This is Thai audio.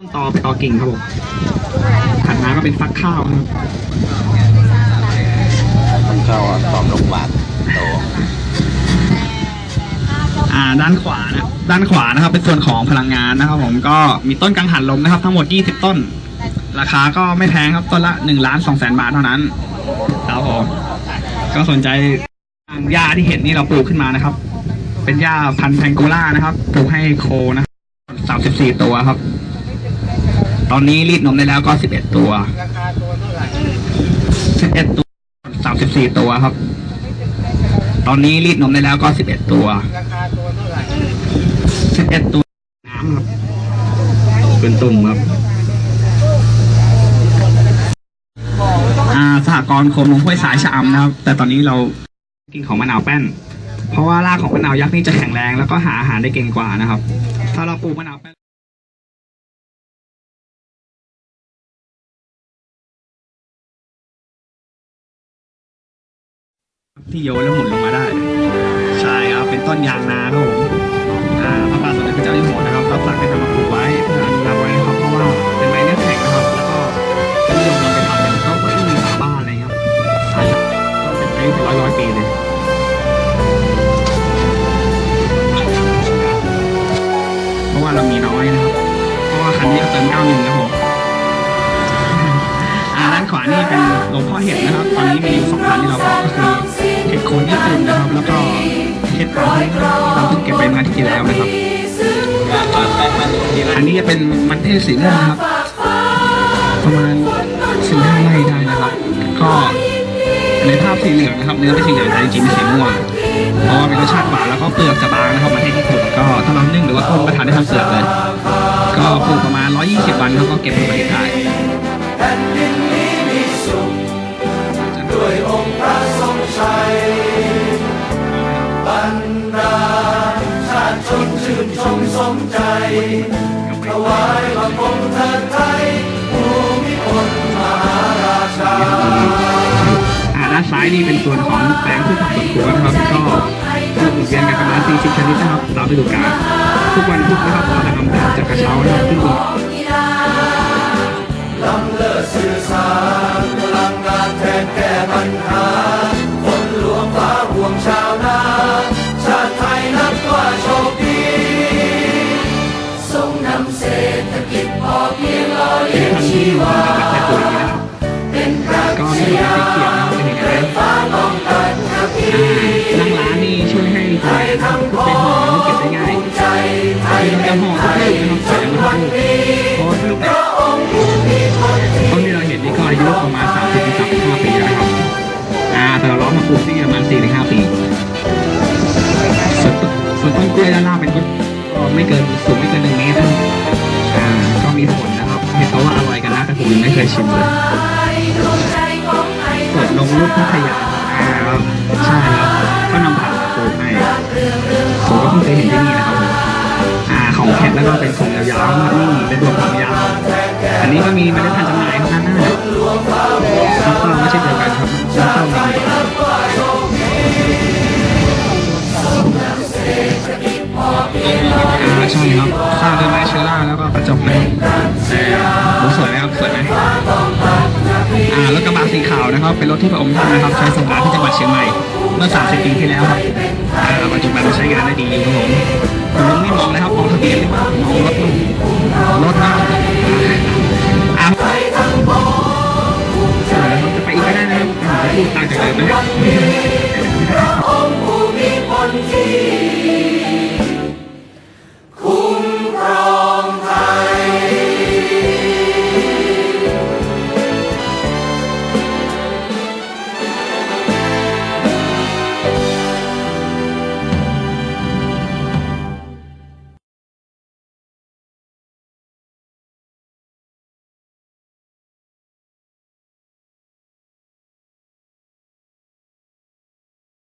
ต้นตอไปตอกิ่งครับผมถัดมาก็เป็นฟักข้าวนะครับมันเข้าตอมลูกบาศก์โตอ่าด้านขวานะด้านขวานะครับ เป็นส่วนของพลังงานนะครับ ผมก็มีต้นกังหันลมนะครับ ทั้งหมด 20 ต้น ราคาก็ไม่แพงครับต้นละ1ล้าน2แสนบาทเท่านั้นครับผมก็สนใจหญ้าที่เห็นนี่เราปลูกขึ้นมานะครับ เป็นหญ้าพันธุ์แพงโกล่านะครับปลูกให้โคนะครับ34ตัวครับ ตอนนี้รีดนมได้แล้วก็11ตัว11ตัว34ตัวครับ ตอนนี้รีดนมได้แล้วก็11ตัว11ตัวน้ำครับเป็นตุ่มครับอ่าสหกรณ์โคมลงห้วยสายชะอำนะครับ แต่ตอนนี้เรากินของมะนาวแป้น เพราะว่ารากของมะนาวยักษ์นี่จะแข็งแรงแล้วก็หาอาหารได้เก่งกว่านะครับ ถ้าเราปลูกมะนาวแป้น ที่โยนแล้วหมุนลงมาได้ ใช่ครับเป็นต้นยางนาครับผมอ่าพระบาทสมเด็จพระเจ้าอยู่หัวนะครับรับสั่งให้ทำมาปลูกไว้เพื่ออนุรักษ์ไว้นะครับเพราะว่าเป็นไม้เนื้อแข็งนะครับ แล้วก็จะนิยมนำไปทำเป็นโต๊ะเก้าอี้ฝาบ้านอะไรเงี้ยครับใช่ครับก็เป็นอายุเป็นร้อยร้อยปีเลยเพราะว่าเรามีน้อยนะครับ เพราะว่าคันนี้ก็เติมเก้าหนึ่งครับผมอ่าด้านขวานี่เป็นหลวงพ่อเห็ดนะครับ ตอนนี้มีอยู่สองพันที่เราพาะก็คือ นญี่ปุ่นนะครับ แล้วก็เห็ดเผาที่เราเพิ่งเก็บไปเมื่ออาทิตย์ที่แล้วนะครับ อันนี้จะเป็นมันเทศสีม่วงนะครับ ประมาณสี่ห้าไร่ได้นะครับ ก็ในภาพสีเหลืองนะครับเนื้อเป็นสีเหลืองแต่จริงๆเป็นสีม่วงเพราะว่าเป็นรสชาติหวานแล้วก็เปลือกจะบางนะครับมันเทศญี่ปุ่นก็ถ้าเรานึ่งหรือว่าต้มก็ทานได้ทั้งเปลือกเลย ก็ปลูกประมาณ 120 วันครับก็เก็บผลผลิตได้ มสมใจถวายบังคมเทิดไทยภูมิพลมหาราชาด้านซ้ายนี่เป็นส่วนของแปลงพืชผักสวนครัวนะครับก็ปลูกหมุนเวียนกันประมาณ40ชนิดนะครับตามฤดูกาลทุกวันพุธนะครับเราจะทำการจากกระเช้านะครับขึ้นบนลำเลิศสื่อสารพลังงานแทนแก้ปัญหา ปลูกที่ประมาณ4-5ปีส่วนต้นส่วนต้นกล้วยด้านล่างเป็นต้นก็ไม่เกินสูงไม่เกินหนึ่งเมตรครับอ่าก็มีผลนะครับเห็นเขาว่าอร่อยกันนะแต่ผมยังไม่เคยชิมเลยดวงใจของไทยเปิดลงรูปพัทยาอ่าครับใช่ครับก็นำผักมาปลูกให้ผมก็เพิ่งเคยเห็นที่นี่นะครับผมอ่าของแคทแล้วก็เป็นของยาวๆนะครับนี่เป็นดวของยาวอันนี้ก็มีเมล็ดพันธุ์จำหน่ายข้างหน้าน้ำเต้าไม่ใช่เดียวกันครับน้ำเต้ามี ใช่ครับสร้างด้วยไม้เชื้อราแล้วก็กระจกนะครับแดูสวยไหมครับสวยไหมอ่ารถกระบะสีขาวนะครับ เป็นรถที่พระองค์ท่านนะครับ ใช้สงครามที่จังหวัดเชียงใหม่ เมื่อ 30 ปีที่แล้วครับอ่าปัจจุบันใช้งานได้ดีอยู่ครับผมผมไม่มองนะครับมองทะเบียนหรือเปล่ามองรถรถนะ